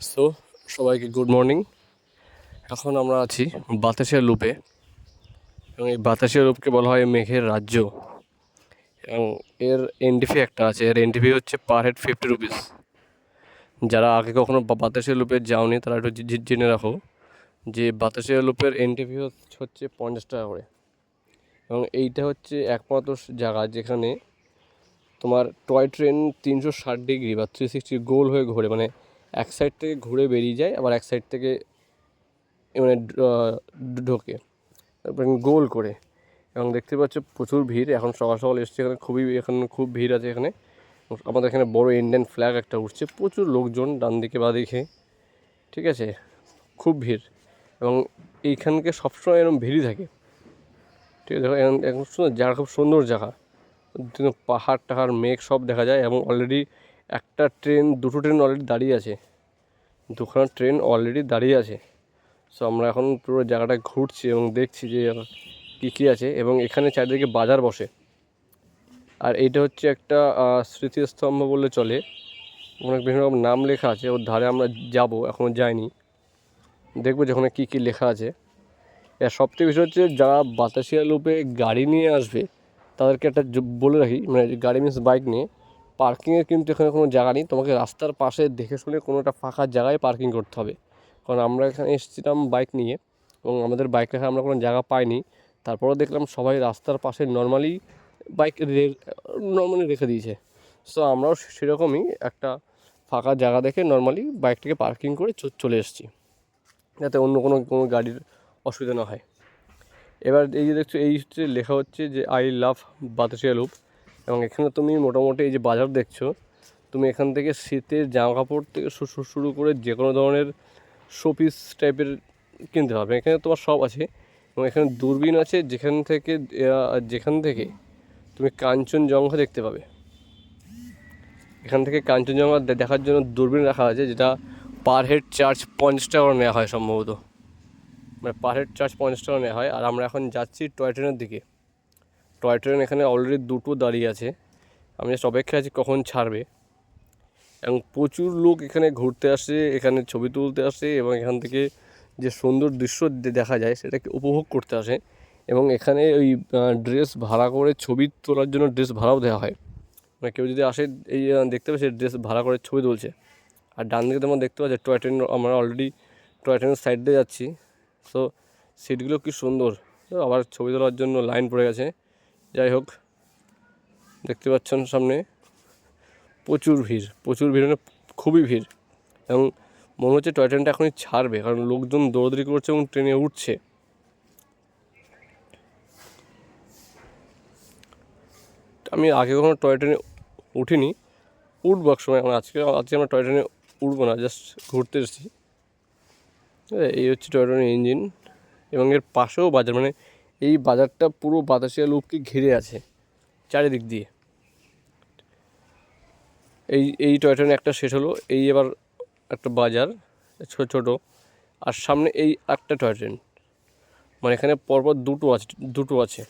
So সবাইকে good morning এখন আমরা আছি বাতাসের লুপে। এবং এই বাতাসের লুপকে বলা হয় মেঘের রাজ্য। এবং এর এনডিপি একটা আছে। এর এনডিপি হচ্ছে পার হেড ফিফটি রুপিস যারা আগে কখনো বা- বাতাসিয়া লুপে যাওনি, তারা একটু জেনে রাখো যে বাতাসের লুপের এনডিপি হচ্ছে পঞ্চাশ টাকা করে। এবং এইটা হচ্ছে একমাত্র জায়গা যেখানে তোমার টয় ট্রেন তিনশো ষাট ডিগ্রি বা থ্রি সিক্সটি গোল হয়ে ঘোরে। মানে এক সাইড থেকে ঘুরে বেরিয়ে যায়, আবার এক সাইড থেকে মানে ঢোকে। তারপরে গোল করে। এবং দেখতে পাচ্ছ প্রচুর ভিড়। এখন সকাল সকাল এসছে এখানে, খুবই, এখন খুব ভিড় আছে এখানে। আমাদের এখানে বড় ইন্ডিয়ান ফ্ল্যাগ একটা উঠছে। প্রচুর লোকজন ডান দিকে বা দিকে। ঠিক আছে? খুব ভিড়। এবং এইখানকে সবসময় এরকম ভিড়ই থাকে। ঠিক আছে? দেখো এখন সুন্দর জায়গা, খুব সুন্দর জায়গা। পাহাড় টাহাড় মেঘ সব দেখা যায় এবং অলরেডি একটা ট্রেন, দুটো ট্রেন অলরেডি দাঁড়িয়ে আছে। দুখানা ট্রেন অলরেডি দাঁড়িয়ে আছে। সো আমরা এখন পুরো জায়গাটা ঘুরছি এবং দেখছি যে কী কী আছে এবং এখানে চারিদিকে বাজার বসে। আর এইটা হচ্ছে একটা স্মৃতিস্তম্ভ বললে চলে। অনেক বিভিন্ন রকম নাম লেখা আছে, ওর ধারে আমরা যাব এখনও যাইনি। দেখব যে ওখানে কী কী লেখা আছে। এর সবথেকে বিষয় হচ্ছে যারা বাতাসিয়া লুপে গাড়ি নিয়ে আসবে, তাদেরকে একটা বলে রাখি মানে গাড়ি মিনস বাইক নিয়ে পার্কিংয়ের কিন্তু এখানে কোনো জায়গা নেই। তোমাকে রাস্তার পাশে দেখে শুনে কোনো একটা ফাঁকা জায়গায় পার্কিং করতে হবে। কারণ আমরা এখানে এসেছিলাম বাইক নিয়ে এবং আমাদের বাইক রাখা আমরা কোনো জায়গা পাইনি। তারপরে দেখলাম সবাই রাস্তার পাশে নর্মালি বাইক নর্মালি রেখে দিয়েছে। সো আমরাও সেরকমই একটা ফাঁকা জায়গা দেখে নর্মালি বাইকটাকে পার্কিং করে চলে এসেছি। যাতে অন্য কোনো কোনো গাড়ির অসুবিধা না হয়। এবার এই যে দেখছ, এই লেখা হচ্ছে যে আই লাভ বাতাসিয়া লুপ এবং এখানে তুমি মোটামুটি এই যে বাজার দেখছ, তুমি এখান থেকে শীতের জামা কাপড় থেকে শুরু করে যে কোনো ধরনের শোপিস টাইপের কিনতে পারবে। এখানে তোমার সব আছে এবং এখানে দূরবীন আছে যেখান থেকে যেখান থেকে তুমি কাঞ্চনজঙ্ঘা দেখতে পাবে। এখান থেকে কাঞ্চনজঙ্ঘা দেখার জন্য দূরবীন রাখা আছে যেটা পার হেড চার্জ পঞ্চাশ টাকা নেওয়া হয় সম্ভবত। মানে পার হেড চার্জ পঞ্চাশ টাকা নেওয়া হয়। আর আমরা এখন যাচ্ছি টয় ট্রেনের দিকে। টয় ট্রেন এখানে অলরেডি দুটো দাঁড়িয়ে আছে। আমি জাস্ট অপেক্ষা আছি কখন ছাড়বে। এবং প্রচুর লোক এখানে ঘুরতে আসে, এখানে ছবি তুলতে আসে এবং এখান থেকে যে সুন্দর দৃশ্য দেখা যায় সেটাকে উপভোগ করতে আসে। এবং এখানে ওই ড্রেস ভাড়া করে ছবি তোলার জন্য ড্রেস ভাড়াও দেওয়া হয়। মানে কেউ যদি আসে, এই দেখতে পাবে সে ড্রেস ভাড়া করে ছবি তুলছে। আর ডান দিকে তোমরা দেখতে পাচ্ছ, টয় ট্রেন আমরা অলরেডি টয় ট্রেনের সাইড দিয়ে যাচ্ছি। সো সিটগুলো কি সুন্দর। আবার ছবি তোলার জন্য লাইন পড়ে গেছে। যাই হোক, দেখতে পাচ্ছেন সামনে প্রচুর ভিড় প্রচুর ভিড় মানে খুবই ভিড়। এবং মনে হচ্ছে টয় ট্রেনটা এখনই ছাড়বে, কারণ লোকজন দৌড়দৌড়ি করছে এবং ট্রেনে উঠছে। আমি আগে কখনো টয় ট্রেনে উঠিনি, উঠবো এক সময় আমরা আজকে আজকে আমরা টয় ট্রেনে উঠবো না জাস্ট ঘুরতে এসেছি। এই হচ্ছে টয় ট্রেনের ইঞ্জিন এবং এর পাশেও বাজার মানে এই বাজারটা পুরো বাতাসিয়া লুপকে ঘিরে আছে, চারিদিক দিয়ে। এই এই টয় ট্রেন একটা শেষ হলো, এই এবার একটা বাজার, ছোট, ছোটো, আর সামনে এই একটা টয় ট্রেন মানে এখানে পরপর দুটো আছে দুটো আছে।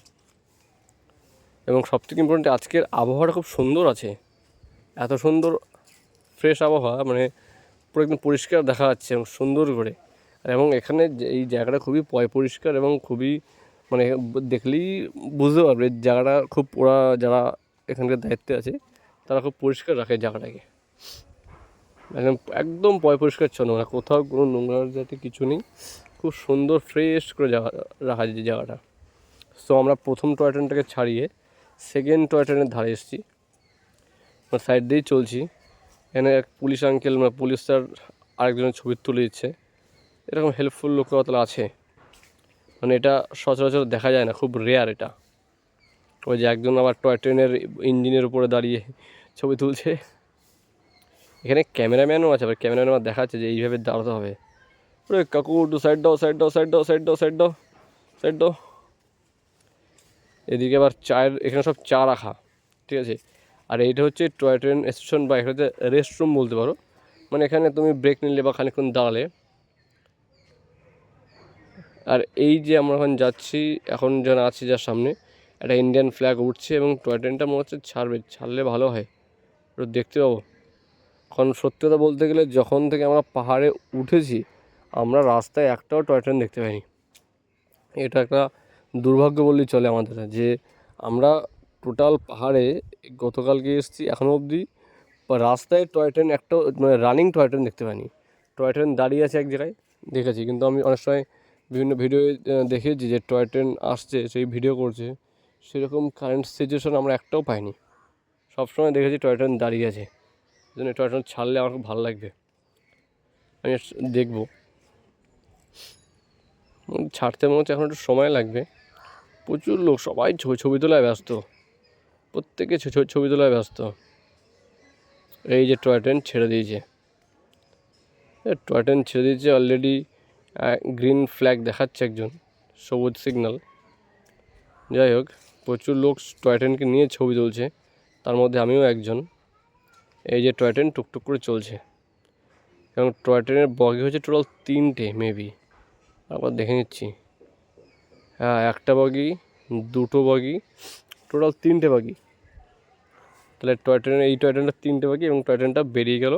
এবং সবথেকে ইম্পর্টেন্ট আজকের আবহাওয়াটা খুব সুন্দর আছে। এত সুন্দর ফ্রেশ আবহাওয়া মানে পুরো একদম পরিষ্কার দেখা যাচ্ছে, এবং সুন্দর করে। এবং এখানে এই জায়গাটা খুবই পয় পরিষ্কার এবং খুবই মানে দেখলেই বুঝতে পারবে জায়গাটা খুব, ওরা যারা এখানকার দায়িত্বে আছে, তারা খুব পরিষ্কার রাখে জায়গাটাকে। একদম একদম পয় পরিষ্কার ছন্ন মানে কোথাও কোনো নোংরা যাতে কিছু নেই, খুব সুন্দর ফ্রেশ করে জায়গা, রাখা যায় জায়গাটা। সো আমরা প্রথম টয় ট্রেনটাকে ছাড়িয়ে সেকেন্ড টয় ট্রেনের ধারে এসেছি। আমার সাইড দিয়েই চলছি। এখানে এক পুলিশ আঙ্কেল মানে পুলিশ স্যার আরেকজনের ছবি তুলে দিচ্ছে। এরকম হেল্পফুল লোক তাহলে আছে। মানে এটা সচরাচর দেখা যায় না, খুব রেয়ার এটা। ওই যে একজন আবার টয় ট্রেনের ইঞ্জিনের উপরে দাঁড়িয়ে ছবি তুলছে। এখানে ক্যামেরাম্যানও আছে, আবার ক্যামেরাম্যান আমার দেখাচ্ছে যে এইভাবে দাঁড়াতে হবে। ওরে কাকু, একটু সাইড দাও সাইড দাও সাইড দাও সাইড দাও সাইড দাও সাইড দাও। এদিকে আবার চায়ের, এখানে সব চা রাখা, ঠিক আছে? আর এইটা হচ্ছে টয় ট্রেন স্টেশন বা এখানে রেস্টরুম বলতে পারো। মানে এখানে তুমি ব্রেক নিলে বা খানিকক্ষণ দাঁড়ালে আর এই যে আমরা এখন যাচ্ছি, এখন যেন আছি যার সামনে, একটা ইন্ডিয়ান ফ্ল্যাগ উঠছে এবং টয় ট্রেনটা মনে হচ্ছে ছাড়বে, ছাড়লে ভালো হয়। একটু দেখতে পাবো। কারণ সত্যি কথা বলতে গেলে যখন থেকে আমরা পাহাড়ে উঠেছি, আমরা রাস্তায় একটাও টয় ট্রেন দেখতে পাইনি। এটা একটা দুর্ভাগ্য বললেই চলে আমাদের, যে আমরা টোটাল পাহাড়ে গতকালকে এসেছি এখনও অবধি রাস্তায় টয় ট্রেন একটাও মানে রানিং টয় ট্রেন দেখতে পাইনি। টয় ট্রেন দাঁড়িয়ে আছে এক জায়গায়, দেখেছি, কিন্তু আমি অনেক সময় বিভিন্ন ভিডিও দেখেছি যে টয় ট্রেন আসছে, সেই ভিডিও করছে। সেরকম কারেন্ট সিচুয়েশন আমরা একটাও পাইনি। সবসময় দেখেছি টয় ট্রেন দাঁড়িয়ে আছে। জন্য টয় ট্রেন ছাড়লে আমার খুব ভালো লাগবে। আমি দেখব। ছাড়তে মনে হচ্ছে এখন একটু সময় লাগবে। প্রচুর লোক, সবাই ছবি তোলায় ব্যস্ত। প্রত্যেকে ছবি তোলায় ব্যস্ত। এই যে টয় ট্রেন ছেড়ে দিয়েছে। টয় ট্রেন ছেড়ে দিয়েছে অলরেডি গ্রিন ফ্ল্যাগ দেখাচ্ছে একজন, সবুজ সিগন্যাল যাই হোক, প্রচুর লোক টয় ট্রেনকে নিয়ে ছবি তুলছে, তার মধ্যে আমিও একজন। এই যে টয় ট্রেন টুকটুক করে চলছে। এবং টয় ট্রেনের বগি হচ্ছে টোটাল তিনটে মেবি আবার দেখে নিচ্ছি। হ্যাঁ একটা বগি দুটো বগি টোটাল তিনটে বগি তাহলে টয় ট্রেনের এই টয় ট্রেনটা তিনটে বগি এবং টয় ট্রেনটা বেরিয়ে গেল।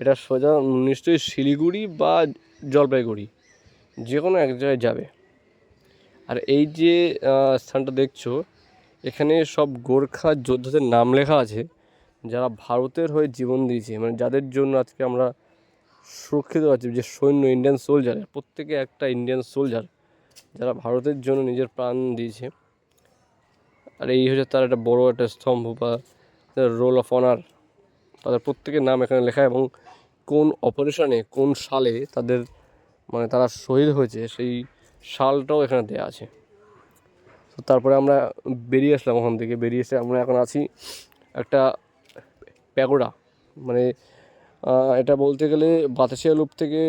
এটা সোজা, নিশ্চয়ই শিলিগুড়ি বা জলপাইগুড়ি যে কোনো এক জায়গায় যাবে। আর এই যে স্থানটা দেখছ, এখানে সব গোর্খা যোদ্ধাদের নাম লেখা আছে, যারা ভারতের হয়ে জীবন দিয়েছে। মানে যাদের জন্য আজকে আমরা সুরক্ষিত আছি, যে সৈন্য ইন্ডিয়ান সোলজার প্রত্যেকে একটা ইন্ডিয়ান সোলজার যারা ভারতের জন্য নিজের প্রাণ দিয়েছে। আর এই হচ্ছে তার একটা বড় একটা স্তম্ভ বা রোল অফ অনার তাদের প্রত্যেকের নাম এখানে লেখা এবং কোন অপারেশনে কোন সালে তাদের মানে তারা শহীদ হয়েছে, সেই সালটাও এখানে দেওয়া আছে। তো তারপরে আমরা বেরিয়ে আসলাম ওখান থেকে, বেরিয়ে এসে আমরা এখন আছি একটা প্যাগোডা। মানে এটা বলতে গেলে বাতাসিয়া লুপ থেকে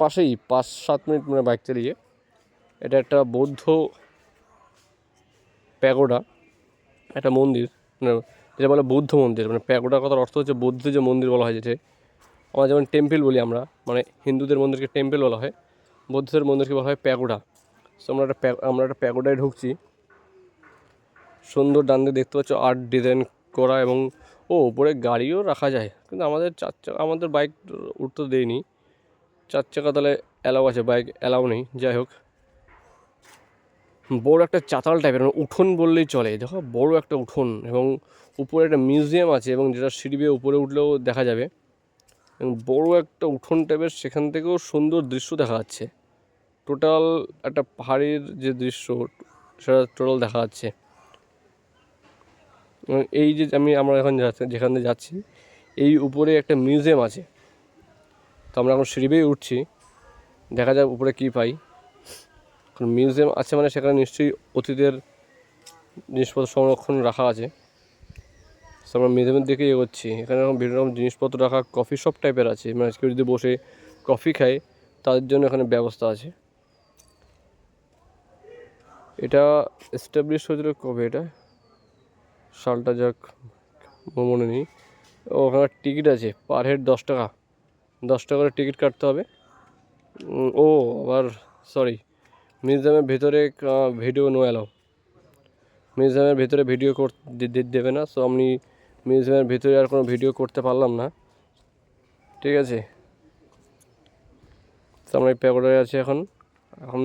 পাশেই, পাঁচ সাত মিনিট মানে বাইক চালিয়ে। এটা একটা বৌদ্ধ প্যাগোডা, একটা মন্দির। মানে যেটা বলে বৌদ্ধ মন্দির। মানে প্যাগোডার কথার অর্থ হচ্ছে বৌদ্ধ যে মন্দির বলা হয় যেটা আমরা যেমন টেম্পেল বলি আমরা মানে হিন্দুদের মন্দিরকে টেম্পেল বলা হয়, বৌদ্ধদের মন্দিরকে বলা হয় প্যাগোডা। সো আমরা একটা আমরা একটা প্যাগোডায় ঢুকছি। সুন্দর ডান দিকে দেখতে পাচ্ছ আর্ট ডিজাইন করা এবং, ও, উপরে গাড়িও রাখা যায়। কিন্তু আমাদের চার চাকা, আমাদের বাইক উঠতে দেয়নি। চার চাকা তাহলে অ্যালাউ আছে, বাইক অ্যালাউ নেই, যাই হোক। বড় একটা চাতাল টাইপের মানে উঠোন বললেই চলে। দেখো, বড় একটা উঠোন এবং উপরে একটা মিউজিয়াম আছে এবং যেটা সিঁড়ি বেয়ে উপরে উঠলেও দেখা যাবে। এবং বড় একটা উঠোন টাইপের সেখান থেকেও সুন্দর দৃশ্য দেখা যাচ্ছে। টোটাল একটা পাহাড়ের যে দৃশ্য, সেটা টোটাল দেখা যাচ্ছে। এই যে আমি, আমরা এখন যেখান যাচ্ছি, এই উপরে একটা মিউজিয়াম আছে। তো আমরা এখন সিঁড়ি বেয়ে উঠছি। দেখা যাক উপরে কী পাই। মিউজিয়াম আছে মানে সেখানে নিশ্চয়ই অতীতের জিনিসপত্র সংরক্ষণ রাখা আছে। আমরা মিউজিয়ামের দিকে এগোচ্ছি। এখানে এরকম বিভিন্ন রকম জিনিসপত্র রাখা কফি শপ টাইপের আছে। মানে কেউ যদি বসে কফি খায়, তাদের জন্য এখানে ব্যবস্থা আছে। এটা এস্টাবলিশ হয়েছিল কবে এটা? সালটা যাক, মনে নেই। ওখানে টিকিট আছে পার হেড দশ টাকা। দশ টাকা করে টিকিট কাটতে হবে। ও, আবার সরি মিউজিয়ামের ভেতরে ভিডিও নো অ্যালাউ মিউজিয়ামের ভেতরে ভিডিও কর দেবে না। সো আমি মিউজিয়ামের ভিতরে আর কোনো ভিডিও করতে পারলাম না। ঠিক আছে? তো আমরা এই প্যাগোডায় আছি এখন। এখন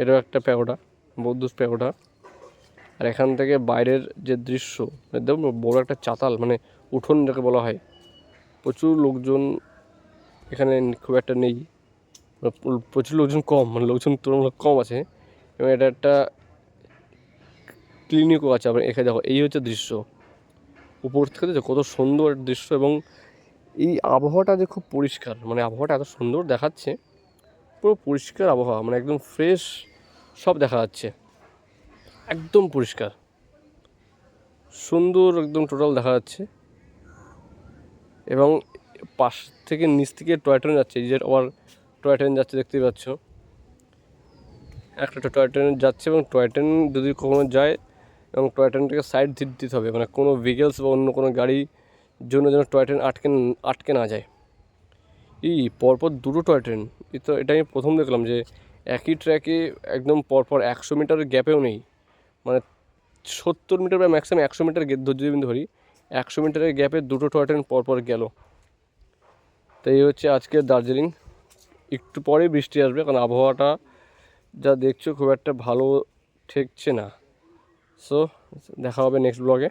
এটাও একটা প্যাগোডা বৌদ্ধ প্যাগোডা। আর এখান থেকে বাইরের যে দৃশ্য, একদম বড় একটা চাতাল মানে উঠোন যাকে বলা হয়। প্রচুর লোকজন এখানে খুব একটা নেই। প্রচুর লোকজন কম মানে লোকজন তুলনামূলক কম আছে। এবং এটা একটা ক্লিনিকও আছে। আবার এখানে দেখো, এই হচ্ছে দৃশ্য। উপর থেকে দেখো কত সুন্দর দৃশ্য এবং এই আবহাওয়াটা যে খুব পরিষ্কার মানে আবহাওয়াটা এত সুন্দর দেখাচ্ছে, পুরো পরিষ্কার আবহাওয়া মানে একদম ফ্রেশ সব দেখা যাচ্ছে। একদম পরিষ্কার। সুন্দর একদম টোটাল দেখা যাচ্ছে। এবং পাশ থেকে নিচ থেকে টয় ট্রেন যাচ্ছে, এই যে আবার টয় ট্রেন যাচ্ছে দেখতেই পাচ্ছ। একটা টয় ট্রেন যাচ্ছে এবং টয় ট্রেন যদি কখনো যায় এবং টয় ট্রেনটাকে সাইড দিতে হবে। মানে কোনো ভেহিকেলস বা অন্য কোনো গাড়ির জন্য যেন টয় ট্রেন আটকে আটকে না যায়। এই পরপর দুটো টয় ট্রেন এই তো এটা আমি প্রথম দেখলাম যে একই ট্র্যাকে একদম পরপর একশো মিটার গ্যাপেও নেই। মানে সত্তর মিটার বা ম্যাক্সিমাম একশো মিটার ধৈর্য যদি ধরি, একশো মিটারের গ্যাপে দুটো টয় ট্রেন পরপর গেল। তো এই হচ্ছে আজকে দার্জিলিং। একটু পরেই বৃষ্টি আসবে, কারণ আবহাওয়াটা যা দেখছ খুব একটা ভালো ঠেকছে না। সো দেখা হবে নেক্সট ব্লগে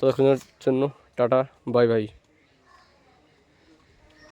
ততক্ষণের জন্য টাটা বাই বাই